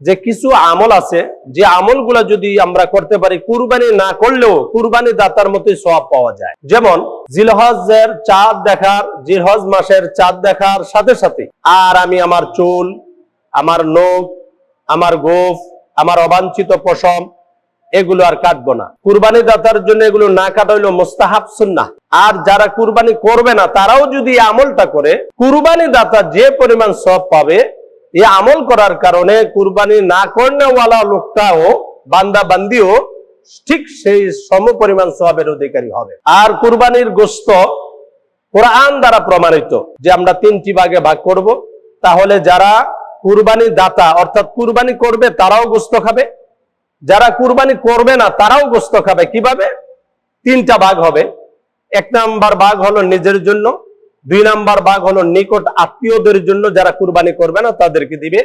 যে কিছু আমল আছে, যে আমলগুলো যদি আমরা করতে পারি, কুরবানি না করলেও কুরবানি দাতার মতোই সব পাওয়া যায়। যেমন জিলহজের চাঁদ দেখার জিলহজ মাসের চাঁদ দেখার সাথে সাথে, আর আমি আমার চুল, আমার নখ, আমার গোফ, আমার অবাঞ্ছিত পশম, এগুলো আর কাটবো না। কুরবানি দাতার জন্য এগুলো না কাটা হইল মোস্তাহাব সুন্নাহ। আর যারা কুরবানি করবে না, তারাও যদি আমলটা করে কুরবানি দাতা যে পরিমাণ সব পাবে এই আমল করার কারণে কুরবানি না করেওয়ালা লোকটাও বান্দা বান্দিও ঠিক সেই সম পরিমাণ সবের অধিকারী হবে। আর কুরবানির গোস্ত কোরআন দ্বারা প্রমাণিত যে আমরা তিনটি ভাগে ভাগ করব। তাহলে যারা কুরবানি দাতা, অর্থাৎ কুরবানি করবে, তারাও গোস্ত খাবে। যারা কুরবানি করবে না, তারাও গোস্ত খাবে। কীভাবে? তিনটা ভাগ হবে। এক নাম্বার ভাগ হলো নিজের জন্য দুই নাম্বার ভাগ হলো নিকট আত্মীয়দের জন্য যারা কুরবানি করবে না, তাদেরকে দিবে।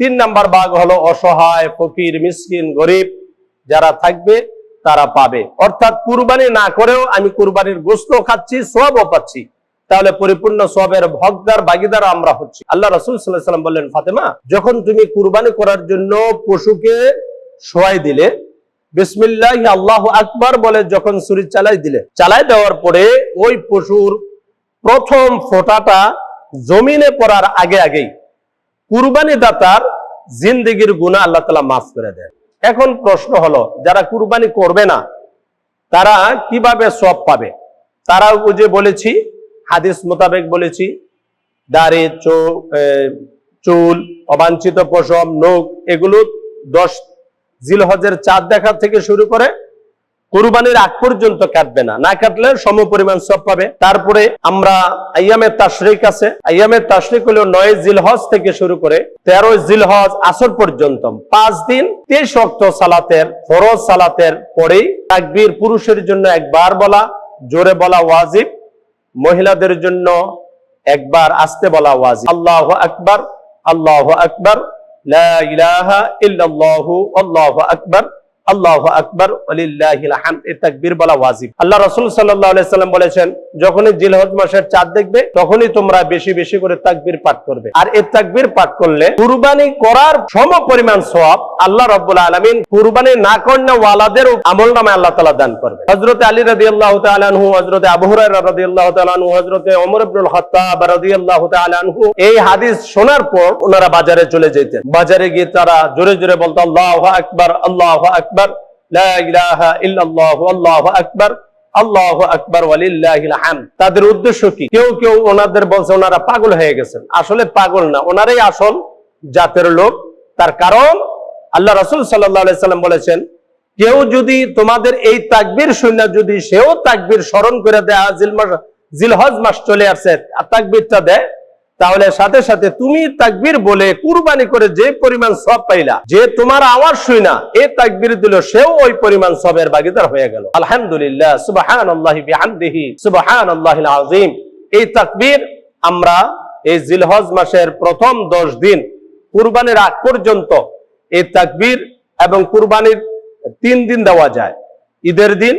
তিন নাম্বার ভাগ হলো অসহায়, ফকির, মিসকিন, গরিব যারা থাকবে, তারা পাবে। অর্থাৎ কুরবানি না করেও আমি কুরবানির গোস্ত খাচ্ছি সবও পাচ্ছি। তাহলে পরিপূর্ণ সবের ভগদার, বাগিদার আমরা হচ্ছি। আল্লাহ রসুল সাল্লাম বললেন, ফাতেমা, যখন তুমি কুরবানি করার জন্য পশুকে শোয়াই দিলে, বিসমিল্লাহ আল্লাহ আকবার বলে যখন ছুরি চালাই দিলে, চালাই দেওয়ার পরে ওই পশুর প্রথম ফোঁটাটা জমিনে পড়ার আগে আগেই কুরবানি দাতার জিন্দিগির গুণা আল্লাহ তালা মাফ করে দেয় এখন প্রশ্ন হলো, যারা কুরবানি করবে না, তারা কীভাবে সব পাবে? তারা যে বলেছি, হাদিস মোতাবেক বলেছি, দাড়ি চুল, অবাঞ্ছিত পশম, নখ, এগুলো দশ জিলহজের চাঁদ দেখা থেকে শুরু করে কুরবানির আগ পর্যন্ত কাটবে না। না কাটলে সম পরিমাণ সব পাবে। তারপরে আমরা আইয়ামের তাশরিক আছে। আইয়ামের তাশরিক হলো নয় জিলহজ থেকে শুরু করে তেরো জিলহজ আসর পর্যন্ত। পাঁচ দিন তেইশ অক্ট সালাতের, ফরজ সালাতের পরেই তাকবীর পুরুষের জন্য একবার বলা, জোরে বলা ওয়াজিব। মহিলাদের জন্য একবার আসতে বলা ওয়াজিব। আল্লাহ আকবার আল্লাহ আকবার, লা ইলাহা ইল্লাল্লাহু, আল্লাহু আকবার। আল্লাহ আকবর আলিল্লাহ এই বলা ওয়াজিব। আল্লাহ রসুল সাল্লাহ সাল্লাম বলেছেন যখনই জিলহজ মাসের চাঁদ দেখবে, তখনই তোমরা বেশি বেশি করে তাকবীর পাঠ করবে। আর এই তাকবীর পাঠ করলে কুরবানি করার সম পরিমাণ সওয়াব আল্লাহ রাব্বুল আলামিন কুরবানি না করলে ওয়ালাদের আমল নামে আল্লাহ তাআলা দান করবে হযরত আলী রাদিয়াল্লাহু তাআলা আনহু, হযরত আবু হুরায়রা রাদিয়াল্লাহু তাআলা আনহু, হযরত ওমর ইবনুল খাত্তাব রাদিয়াল্লাহু তাআলা আনহু, এই হাদিস শোনার পর ওনারা বাজারে চলে যেতেন। বাজারে গিয়ে তারা জোরে জোরে বলতো, আল্লাহু আকবার আল্লাহু আকবার, লা ইলাহা ইল্লাল্লাহু, আল্লাহু আকবার। আল্লাহু আকবর তাদের উদ্দেশ্য কি? কেউ কেউ ওনাদের বলছে, ওনারা পাগল হয়ে গেছেন। আসলে পাগল না, ওনারাই আসল জাতের লোক। তার কারণ, আল্লাহ রসুল সাল্লাম বলেছেন, কেউ যদি তোমাদের এই তাকবীর শূন্য যদি সেও তাকবীর স্মরণ করে দেয় জিলহজ মাস চলে আসে তাকবীরটা দেয় তাহলে সাথে সাথে তুমি তাকবির বলে কুরবানি করে যে পরিমাণ সব পাইলা, যে তোমার আওয়াজ শুই না, এ তাকবীর দিল সেও ওই পরিমাণ সবের ভাগিদার হয়ে গেল। আলহামদুলিল্লাহ, সুবহানাল্লাহি বিহামদিহি, সুবহানাল্লাহিল আযীম। এই তাকবীর আমরা এই জিলহজ মাসের প্রথম দশ দিন কুরবানির আগ পর্যন্ত এই তাকবির এবং কুরবানির তিন দিন দেওয়া যায়। ঈদের দিন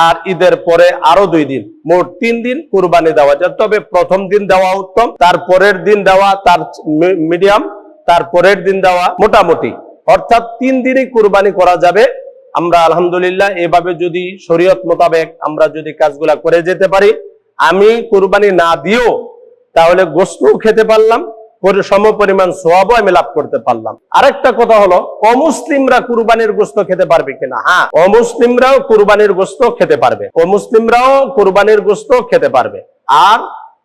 আর ঈদের পরে আরও দুই দিন, মোট তিন দিন কুরবানি দেওয়া যায়। তবে প্রথম দিন দেওয়া উত্তম, তার পরের দিন দেওয়া তার মিডিয়াম, তার পরের দিন দেওয়া মোটামুটি। অর্থাৎ তিন দিনই কুরবানি করা যাবে। আমরা আলহামদুলিল্লাহ এভাবে যদি শরীয়ত মোতাবেক আমরা যদি কাজগুলা করে যেতে পারি, আমি কুরবানি না দিয়েও তাহলে গোস্তও খেতে পারলাম পরি- সম পরিমাণ সোয়াবও আমি লাভ করতে পারলাম। আরেকটা কথা হলো, অমুসলিমরা কুরবানির গোস্ত খেতে পারবে কিনা? হ্যাঁ অমুসলিমরাও কুরবানির গোস্ত খেতে পারবে। অমুসলিমরাও কুরবানির গোস্ত খেতে পারবে। আর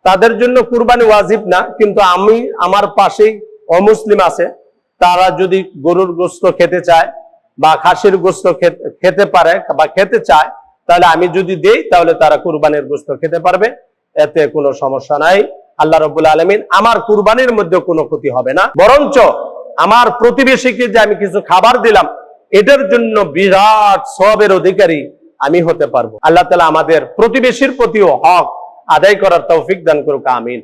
তাদের জন্য কুরবানি ওয়াজিব না, কিন্তু আমি, আমার পাশেই অমুসলিম আছে, তারা যদি গরুর গোস্ত খেতে চায় বা খাসির গোস্ত খেতে পারে বা খেতে চায়, তাহলে আমি যদি দেই, তাহলে তারা কুরবানির গোস্ত খেতে পারবে। এতে কোনো সমস্যা নাই। আল্লাহ রবুল আলমিন আমার কুরবানির মধ্যে কোনো ক্ষতি হবে না। বরঞ্চ আমার প্রতিবেশীকে যে আমি কিছু খাবার দিলাম এটার জন্য বিরাট সবের অধিকারী আমি হতে পারব। আল্লাহ তালা আমাদের প্রতিবেশীর প্রতিও হক আদায় করার তৌফিক দান করুক, আমিন।